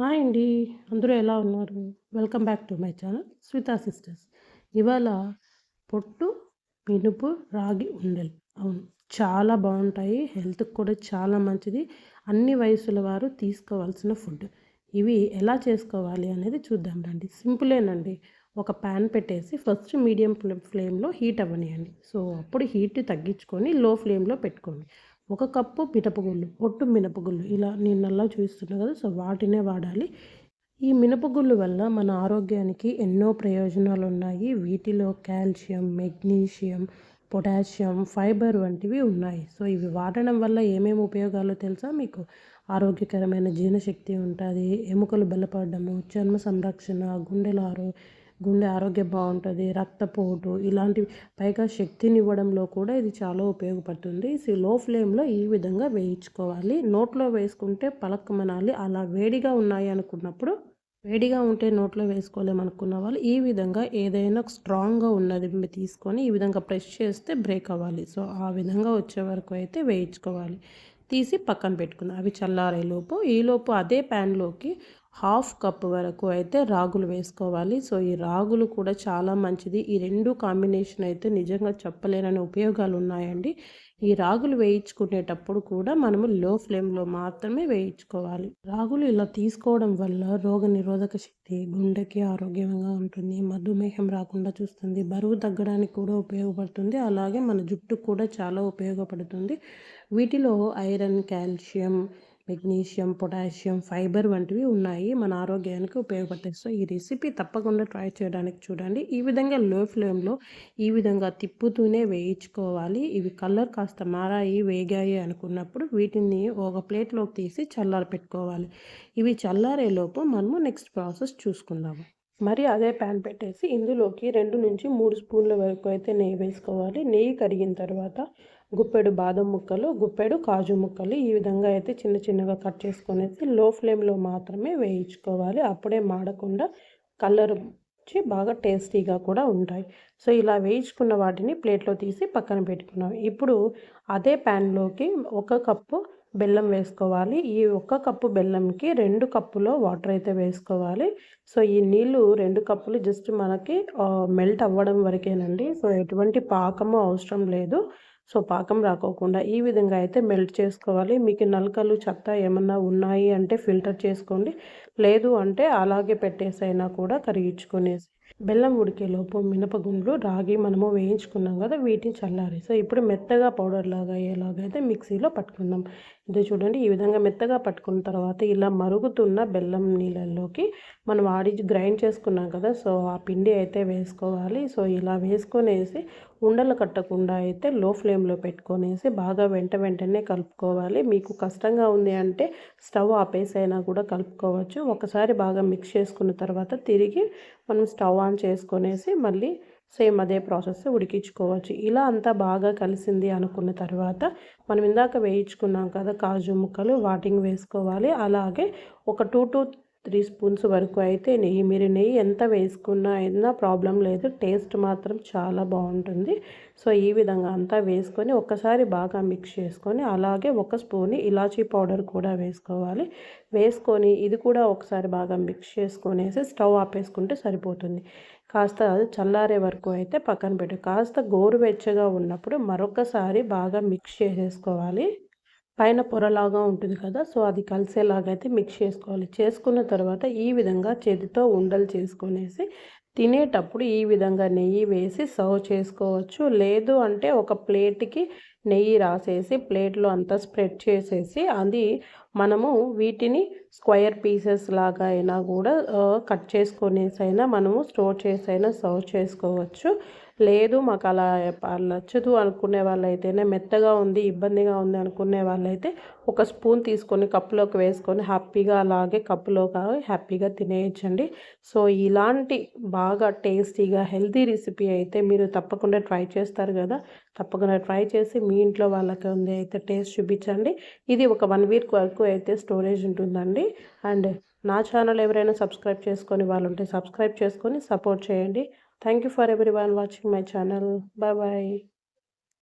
Hi అండి. అందరూ ఎలా ఉన్నారు? Welcome back to my channel Swita sisters. ఇవాళ పొట్టు మినుపు రాగి ఉండలు. అవును చాలా బాగుంటాయి. హెల్త్కి కూడా చాలా మంచిది. అన్ని వయసుల వారు తీసుకోవాల్సిన ఫుడ్. ఇవి ఎలా చేసుకోవాలి అనేది చూద్దాం రండి. సింపులేనండి. ఒక ప్యాన్ పెట్టేసి ఫస్ట్ మీడియం ఫ్లేమ్లో హీట్ అవ్వనియండి. సో అప్పుడు హీట్ తగ్గించుకొని లో ఫ్లేమ్లో పెట్టుకోండి. ఒక కప్పు మినపగుళ్ళు పొట్టు మినపగుళ్ళు. ఇలా నేను నల్లా చూస్తున్నా కదా సో వాటినే వాడాలి. ఈ మినపగుళ్ళు వల్ల మన ఆరోగ్యానికి ఎన్నో ప్రయోజనాలు ఉన్నాయి. వీటిలో కాల్షియం మెగ్నీషియం పొటాషియం ఫైబర్ వంటివి ఉన్నాయి. సో ఇవి వాడడం వల్ల ఏమేమి ఉపయోగాలు తెలుసా మీకు? ఆరోగ్యకరమైన జీర్ణశక్తి ఉంటుంది. ఎముకలు బలపడము చర్మ సంరక్షణ గుండెల ఆరో గుండె ఆరోగ్యం బాగుంటుంది రక్తపోటు ఇలాంటివి. పైగా శక్తిని ఇవ్వడంలో కూడా ఇది చాలా ఉపయోగపడుతుంది. లో ఫ్లేమ్లో ఈ విధంగా వేయించుకోవాలి. నోట్లో వేసుకుంటే పలకమనాలి. అలా వేడిగా ఉన్నాయి అనుకున్నప్పుడు వేడిగా ఉంటే నోట్లో వేసుకోలేమనుకున్న వాళ్ళు ఈ విధంగా ఏదైనా స్ట్రాంగ్గా ఉన్నది తీసుకొని ఈ విధంగా ప్రెస్ చేస్తే బ్రేక్ అవ్వాలి. సో ఆ విధంగా వచ్చే వరకు అయితే వేయించుకోవాలి. తీసి పక్కన పెట్టుకున్నాను అవి చల్లారేలోపు ఈలోపు అదే ప్యాన్లోకి హాఫ్ కప్ వరకు అయితే రాగులు వేసుకోవాలి. సో ఈ రాగులు కూడా చాలా మంచిది. ఈ రెండు కాంబినేషన్ అయితే నిజంగా చెప్పలేనని ఉపయోగాలు ఉన్నాయండి. ఈ రాగులు వేయించుకునేటప్పుడు కూడా మనము లో ఫ్లేమ్లో మాత్రమే వేయించుకోవాలి. రాగులు ఇలా తీసుకోవడం వల్ల రోగ నిరోధక శక్తి గుండెకి ఆరోగ్యంగా ఉంటుంది మధుమేహం రాకుండా చూస్తుంది బరువు తగ్గడానికి కూడా ఉపయోగపడుతుంది అలాగే మన జుట్టు కూడా చాలా ఉపయోగపడుతుంది. వీటిలో iron calcium magnesium potassium fibre వంటివి ఉన్నాయి. మన ఆరోగ్యానికి ఉపయోగపడతాయి. సో ఈ రెసిపీ తప్పకుండా ట్రై చేయడానికి చూడండి. ఈ విధంగా లో ఫ్లేమ్లో ఈ విధంగా తిప్పుతూనే వేయించుకోవాలి. ఇవి కలర్ కాస్త మారాయి వేగాయి అనుకున్నప్పుడు వీటిని ఒక ప్లేట్లోకి తీసి చల్లారి పెట్టుకోవాలి ఇవి చల్లారేలోపు మనము నెక్స్ట్ ప్రాసెస్ చూసుకుందాము. మరి అదే ప్యాన్ పెట్టేసి ఇందులోకి రెండు నుంచి మూడు స్పూన్ల వరకు అయితే నెయ్యి వేసుకోవాలి. నెయ్యి కరిగిన తర్వాత గుప్పెడు బాదం ముక్కలు గుప్పెడు కాజు ముక్కలు ఈ విధంగా అయితే చిన్న చిన్నగా కట్ చేసుకునేసి లో ఫ్లేమ్లో మాత్రమే వేయించుకోవాలి. అప్పుడే మాడకుండా కలర్ వచ్చి బాగా టేస్టీగా కూడా ఉంటాయి. సో ఇలా వేయించుకున్న వాటిని ప్లేట్లో తీసి పక్కన పెట్టుకున్నాం. ఇప్పుడు అదే ప్యాన్లోకి ఒక కప్పు బెల్లం వేసుకోవాలి. ఈ ఒక్క కప్పు బెల్లంకి రెండు కప్పులో వాటర్ అయితే వేసుకోవాలి. సో ఈ నీళ్ళు రెండు కప్పులు జస్ట్ మనకి మెల్ట్ అవ్వడం వరకేనండి. సో ఎటువంటి పాకము అవసరం లేదు. సో పాకం రాకోకుండా ఈ విధంగా అయితే మెల్ట్ చేసుకోవాలి. మీకు నలకలు చెత్త ఏమన్నా ఉన్నాయి అంటే ఫిల్టర్ చేసుకోండి. లేదు అంటే అలాగే పెట్టేసైనా కూడా కరిగించుకునేసి బెల్లం ఉడికేలోపు మినపగుండ్లు రాగి మనము వేయించుకున్నాం కదా వీటిని చల్లారి సో ఇప్పుడు మెత్తగా పౌడర్ లాగా అయ్యేలాగైతే మిక్సీలో పట్టుకుందాం. ఇదే చూడండి ఈ విధంగా మెత్తగా పట్టుకున్న తర్వాత ఇలా మరుగుతున్న బెల్లం నీళ్ళల్లోకి మనం ఆడి గ్రైండ్ చేసుకున్నాం కదా సో ఆ పిండి అయితే వేసుకోవాలి. సో ఇలా వేసుకొనేసి ఉండలు కట్టకుండా అయితే లో ఫ్లేమ్లో పెట్టుకొనేసి బాగా వెంట వెంటనే కలుపుకోవాలి. మీకు కష్టంగా ఉంది అంటే స్టవ్ ఆపేసైనా కూడా కలుపుకోవచ్చు. ఒకసారి బాగా మిక్స్ చేసుకున్న తర్వాత తిరిగి మనం స్టవ్ ఆన్ చేసుకొనేసి మళ్ళీ సేమ్ అదే ప్రాసెస్ ఉడికించుకోవచ్చు. ఇలా అంతా బాగా కలిసింది అనుకున్న తర్వాత మనం ఇందాక వేయించుకున్నాం కదా కాజు ముక్కలు వాటిని వేసుకోవాలి. అలాగే ఒక టూ టు త్రీ స్పూన్స్ వరకు అయితే నెయ్యి. మీరు నెయ్యి ఎంత వేసుకున్నా అయినా ప్రాబ్లం లేదు. టేస్ట్ మాత్రం చాలా బాగుంటుంది. సో ఈ విధంగా అంతా వేసుకొని ఒక్కసారి బాగా మిక్స్ చేసుకొని అలాగే ఒక స్పూన్ ఇలాచీ పౌడర్ కూడా వేసుకోవాలి. వేసుకొని ఇది కూడా ఒకసారి బాగా మిక్స్ చేసుకొనేసి స్టవ్ ఆపేసుకుంటే సరిపోతుంది. కాస్త చల్లారే వరకు అయితే పక్కన పెట్టు. కాస్త గోరువెచ్చగా ఉన్నప్పుడు మరొకసారి బాగా మిక్స్ చేసేసుకోవాలి. పైన పొరలాగా ఉంటుంది కదా సో అది కలిసేలాగా అయితే మిక్స్ చేసుకోవాలి. చేసుకున్న తర్వాత ఈ విధంగా చేతితో ఉండలు చేసుకునేసి తినేటప్పుడు ఈ విధంగా నెయ్యి వేసి సర్వ్ చేసుకోవచ్చు. లేదు అంటే ఒక ప్లేట్కి నెయ్యి రాసేసి ప్లేట్లో అంతా స్ప్రెడ్ చేసేసి అది మనము వీటిని స్క్వయర్ పీసెస్ లాగా అయినా కూడా కట్ చేసుకునేసైనా అయినా మనము స్టోర్ చేసి అయినా సర్వ్ చేసుకోవచ్చు. లేదు మాకు అలా నచ్చదు అనుకునే వాళ్ళైతేనే మెత్తగా ఉంది ఇబ్బందిగా ఉంది అనుకునే వాళ్ళైతే ఒక స్పూన్ తీసుకొని కప్పులోకి వేసుకొని హ్యాపీగా అలాగే కప్పులోకి హ్యాపీగా తినేయచ్చండి. సో ఇలాంటి బాగా టేస్టీగా హెల్తీ రెసిపీ అయితే మీరు తప్పకుండా ట్రై చేస్తారు కదా. తప్పకుండా ట్రై చేసి మీ ఇంట్లో వాళ్ళకి ఉంది అయితే టేస్ట్ చూపించండి. ఇది ఒక వన్ వీక్ వరకు అయితే స్టోరేజ్ ఉంటుందండి. అండ్ నా ఛానల్ ఎవరైనా సబ్స్క్రైబ్ చేసుకొని వాళ్ళు ఉంటే సబ్స్క్రైబ్ చేసుకొని సపోర్ట్ చేయండి. Thank you for everyone watching my channel. Bye bye.